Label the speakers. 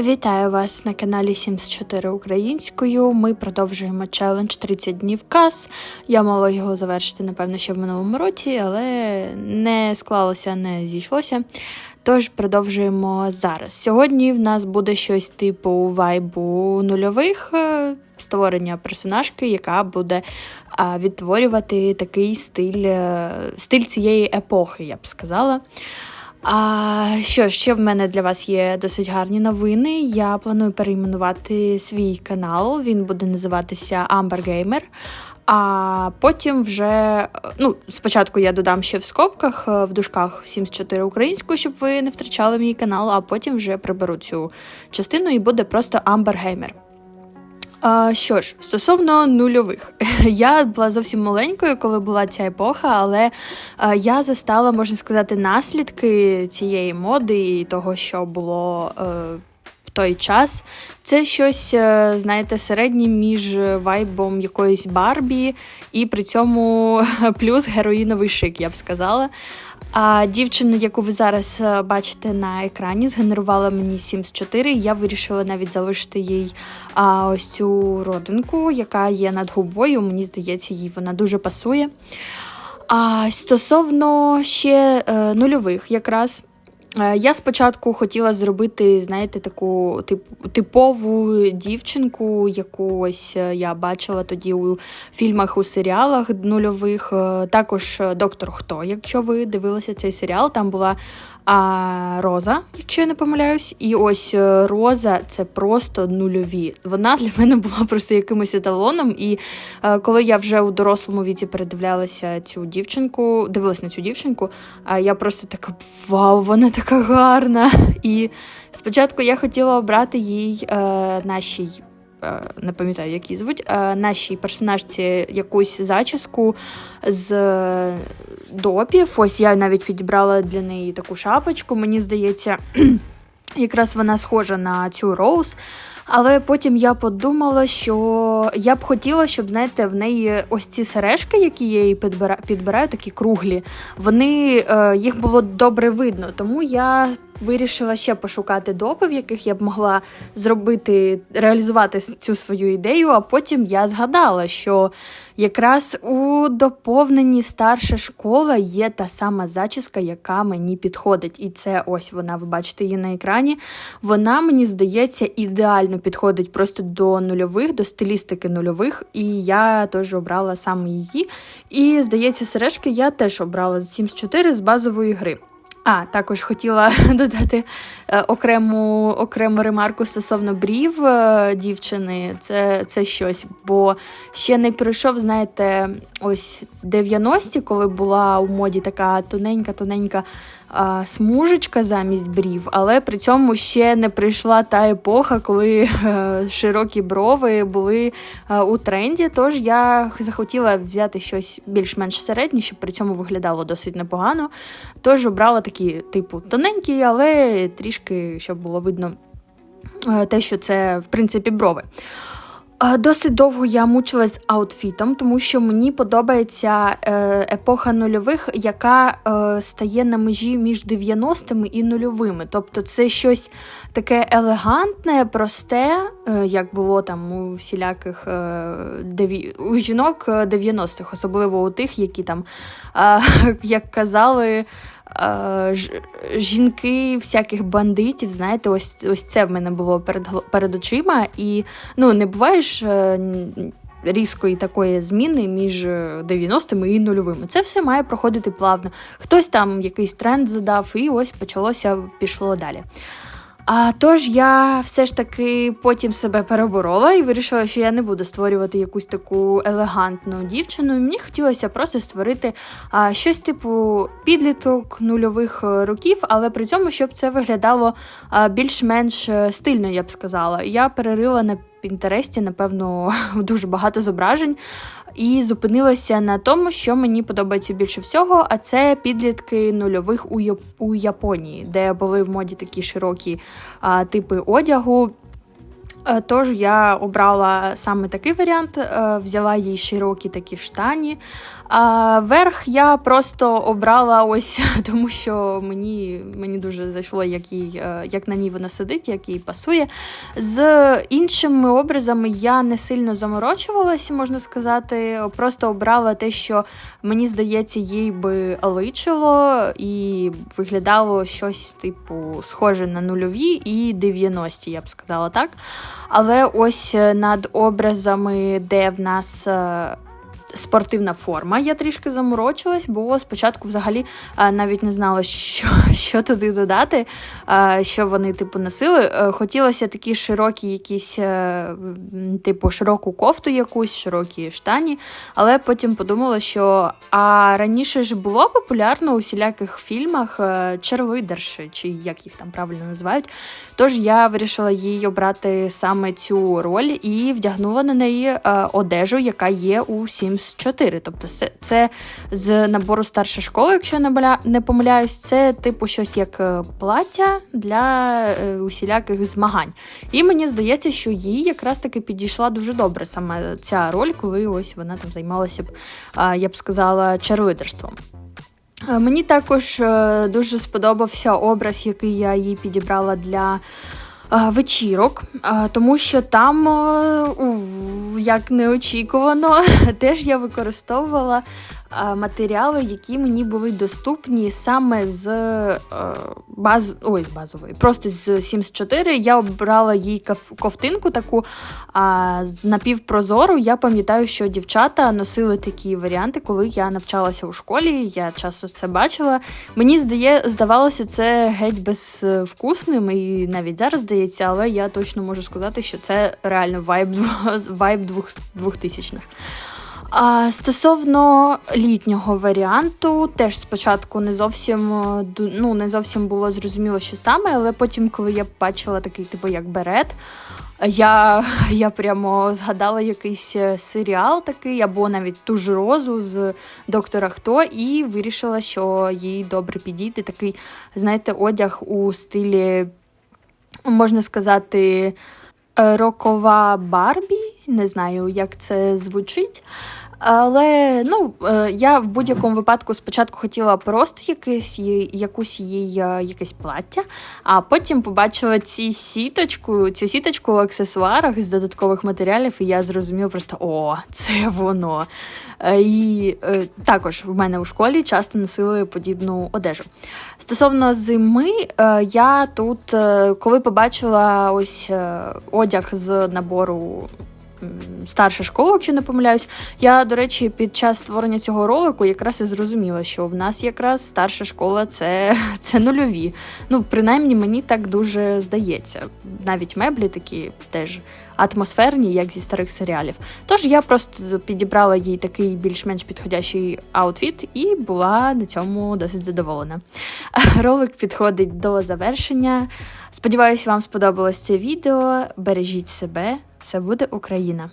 Speaker 1: Вітаю вас на каналі 74 українською. Ми продовжуємо челендж 30 днів кас. Я мала його завершити, напевно, ще в минулому році, але не склалося, не зійшлося. Тож продовжуємо зараз. Сьогодні в нас буде щось типу вайбу нульових е, створення персонажки, яка буде відтворювати такий стиль, е, стиль цієї епохи, я б сказала. А що ще в мене для вас є досить гарні новини. Я планую перейменувати свій канал. Він буде називатися Amber Gamer. А потім вже ну, спочатку я додам ще в скобках е, в дужках 74 українською, щоб ви не втрачали мій канал, а потім вже приберу цю частину і буде просто Amber Gamer. А, Що ж, стосовно нульових, я була зовсім маленькою, коли була ця епоха, але я застала, можна сказати, наслідки цієї моди і того, що було е, той час. Це щось, е, знаєте, середнє між вайбом якоїсь Барбі і при цьому плюс героїновий шик, я б сказала. А дівчина, яку ви зараз е, бачите на екрані, згенерувала мені Sims 4, і я вирішила навіть залишити їй а, ось цю родинку, яка є над губою. Мені здається, їй вона дуже пасує. А стосовно ще е, нульових, якраз. Е, я спочатку хотіла зробити, знаєте, таку тип, типову дівчинку, яку е, я бачила тоді у фільмах, у серіалах нульових. Е, також доктор Хто, якщо ви дивилися цей серіал, там була а, Роза, якщо я не помиляюсь. І ось Роза це просто нульові. Вона для мене була просто якимось еталоном. І а, коли я вже у дорослому віці передивлялася цю дівчинку, дивилась на цю дівчинку, я просто така вау, вона така гарна. І спочатку я хотіла обрати їй е, нашій. Е, не пам'ятаю, як її звуть, е, нашій персонажці якусь зачіску з допів. Ось я навіть підібрала для неї таку шапочку. Мені здається, якраз вона схожа на цю Роуз. Але потім я подумала, що я б хотіла, щоб, знаєте, в неї ось ці сережки, які я їй підбираю, підбираю такі круглі, вони е, їх було добре видно. Тому я вирішила ще пошукати допи, в яких я б могла зробити, реалізувати цю свою ідею. А потім я згадала, що якраз у доповненні старша школа є та сама зачіска, яка мені підходить. І це ось вона, ви бачите її на екрані. Вона, мені здається, ідеально підходить просто до нульових, до стилістики нульових. І я теж обрала саме її. І, здається, сережки я теж обрала з Sims 4 з базової гри. А, також хотіла додати е, окрему окрему ремарку стосовно брів е, дівчини. Це це щось. Бо ще не пройшов, знаєте, ось 90-ті, коли була у моді така тоненька-тоненька а, смужечка замість брів, але при цьому ще не прийшла та епоха, коли а, е, широкі брови були а, у тренді. Тож я захотіла взяти щось більш-менш середнє, щоб при цьому виглядало досить непогано. Тож обрала такі, типу, тоненькі, але трішки щоб було видно е, те, що це в принципі брови. Досить довго я мучилась з аутфітом, тому що мені подобається е, епоха нульових, яка е, стає на межі між 90-ми і нульовими. Тобто це щось таке елегантне, просте, е, як було там у всіляких у жінок 90-х, е, особливо у тих, які там, як казали. Е, жінки всяких бандитів, знаєте, ось ось це в мене було перед перед очима. І ну, не буваєш е, різкої такої зміни між 90-ми і нульовими. Це все має проходити плавно. Хтось там якийсь тренд задав, і ось почалося, пішло далі. А тож я все ж таки потім себе переборола і вирішила, що я не буду створювати якусь таку елегантну дівчину. Мені хотілося просто створити а, щось типу підліток нульових е, років, але при цьому, щоб це виглядало більш-менш е, стильно, я б сказала. Я перерила на Пінтересті, напевно, дуже багато зображень, і зупинилася на тому, що мені подобається більше всього, а це підлітки нульових у, Яп у Японії, де були в моді такі широкі а, типи одягу. Е, Тож я обрала саме такий варіант, е, взяла їй широкі такі штані. А верх я просто обрала ось тому, що мені, мені дуже зайшло, як, їй, е, як на ній вона сидить, як їй пасує. З іншими образами я не сильно заморочувалася, можна сказати. Просто обрала те, що мені здається, їй би личило і виглядало щось, типу, схоже на нульові і 90-ті, я б сказала так. Але ось е, над образами, де в нас. Спортивна форма, я трішки заморочилась, бо спочатку взагалі е, навіть не знала, що, що туди додати, е, що вони типу носили. Е, Хотілося такі широкі, якісь, типу, широку кофту, якусь, широкі штані. Але потім подумала, що а раніше ж було популярно у всіляких фільмах черлидерші, чи як їх там правильно називають. Тож я вирішила їй обрати саме цю роль і вдягнула на неї одежу, яка є у Sims 4. Тобто це, з набору старша школа, якщо я не помиляюсь, це типу щось як е, плаття для е, усіляких змагань. І мені здається, що їй якраз таки підійшла дуже добре саме ця роль, коли ось вона там займалася б, я б сказала, черлидерством. Е, Мені також дуже сподобався образ, який я їй підібрала для вечірок, тому що там, як неочікувано, теж я використовувала матеріали, які мені були доступні саме з е, баз... Ой, базової, просто з Sims 4. Я обрала їй ковтинку таку напівпрозору. Я пам'ятаю, що дівчата носили такі варіанти, коли я навчалася у школі. Я часто це бачила. Мені здає, здавалося, це геть безвкусним, і навіть зараз здається, але я точно можу сказати, що це реально вайб, вайб двох, двохтисячних. А стосовно літнього варіанту, теж спочатку не зовсім е, ну, не зовсім було зрозуміло, що саме, але потім, коли я бачила такий, типу, як берет, я, я прямо згадала якийсь е, серіал такий, або навіть ту ж розу з доктора Хто, і вирішила, що їй добре підійти. Такий, знаєте, одяг у стилі, можна сказати, рокова Барбі. Не знаю, як це звучить. Але ну, е, я в будь-якому випадку спочатку хотіла просто їй- якусь їй е, якесь плаття, а потім побачила ці сіточку, цю сіточку в аксесуарах з додаткових матеріалів, і я зрозуміла просто о, це воно. Е, І також в мене у школі часто носили подібну одежу. Стосовно зими, я тут, коли побачила ось одяг з набору. Старша школа, якщо не помиляюсь. Я, до речі, під час створення цього ролику якраз і зрозуміла, що в нас якраз старша школа це, це нульові. Ну, принаймні, мені так дуже здається. Навіть меблі такі теж атмосферні, як зі старих серіалів. Тож я просто підібрала їй такий більш-менш підходящий аутфіт і була на цьому досить задоволена. Ролик підходить до завершення. Сподіваюсь, вам сподобалось це відео. Бережіть себе, все буде Україна!